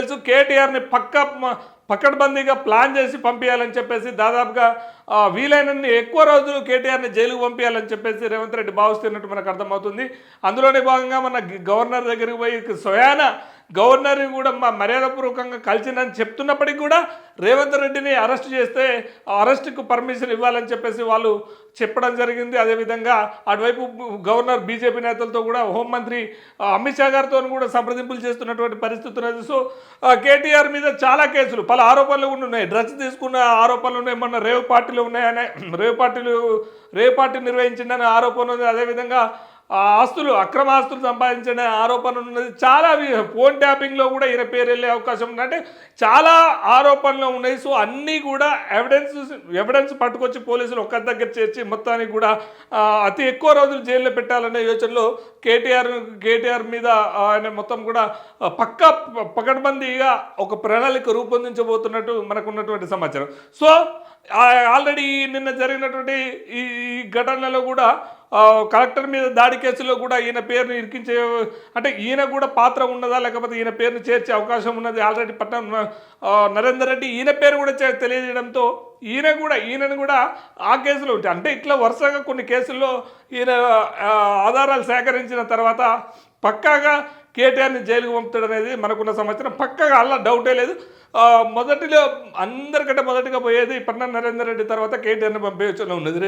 తెలుసు కేటీఆర్ని పక్క పకడ్బందీగా ప్లాన్ చేసి పంపించాలని చెప్పేసి దాదాపుగా వీలైనన్ని ఎక్కువ రోజులు కేటీఆర్ని జైలుకు పంపించాలని చెప్పేసి రేవంత్ రెడ్డి భావిస్తున్నట్టు మనకు అర్థమవుతుంది. అందులోనే భాగంగా మన గవర్నర్ దగ్గరికి పోయి స్వయాన గవర్నర్ని కూడా మా మర్యాదపూర్వకంగా కలిసిందని చెప్తున్నప్పటికీ కూడా రేవంత్ రెడ్డిని అరెస్ట్ చేస్తే అరెస్ట్కు పర్మిషన్ ఇవ్వాలని చెప్పేసి వాళ్ళు చెప్పడం జరిగింది. అదేవిధంగా అటువైపు గవర్నర్ బీజేపీ నేతలతో కూడా హోంమంత్రి అమిత్ షా గారితో కూడా సంప్రదింపులు చేస్తున్నటువంటి పరిస్థితి ఉన్నది. సో కేటీఆర్ మీద చాలా కేసులు పలు ఆరోపణలు కూడా ఉన్నాయి. డ్రగ్స్ తీసుకున్న ఆరోపణలు ఉన్నాయి. మొన్న రేవ్ పార్టీలు ఉన్నాయనే రేవ్ పార్టీలు రేవ్ పార్టీ నిర్వహించిందనే ఆరోపణ ఉంది అదేవిధంగా ఆస్తులు అక్రమ ఆస్తులు సంపాదించిన ఆరోపణ ఉన్నది. చాలా ఫోన్ ట్యాపింగ్లో కూడా ఈయన పేరు వెళ్ళే అవకాశం ఉంది. అంటే చాలా ఆరోపణలు ఉన్నాయి. సో అన్నీ కూడా ఎవిడెన్స్ ఎవిడెన్స్ పట్టుకొచ్చి పోలీసులు ఒక్క దగ్గర చేర్చి మొత్తానికి కూడా అతి ఎక్కువ రోజులు జైల్లో పెట్టాలనే యోచనలో కేటీఆర్ కేటీఆర్ మీద ఆయన మొత్తం కూడా పక్క పక్కా పకడ్బందీగా ఒక ప్రణాళిక రూపొందించబోతున్నట్టు మనకున్నటువంటి సమాచారం. సో ఆల్రెడీ నిన్న జరిగినటువంటి ఈ ఈ ఘటనలో కూడా కలెక్టర్ మీద దాడి కేసులో కూడా ఈయన పేరుని ఇరికించే అంటే ఈయన కూడా పాత్ర ఉన్నదా లేకపోతే ఈయన పేరుని చేర్చే అవకాశం ఉన్నది ఆల్రెడీ పట్టణం నరేందర్ రెడ్డి ఈయన పేరు కూడా చే- తెలియజేయడంతో ఈయన కూడా ఈయనను కూడా ఆ కేసులో ఉంటాయి అంటే ఇట్లా వరుసగా కొన్ని కేసుల్లో ఈయన ఆధారాలు సేకరించిన తర్వాత పక్కాగా కేటీఆర్ని జైలుకు పంపుతాడు అనేది మనకున్న సమాచారం. పక్కగా అలా డౌటే లేదు. మొదటిలో అందరికంటే మొదటిగా పోయేది పట్నం నరేందర్ రెడ్డి తర్వాత కేటీఆర్ని పంపే ఉన్నది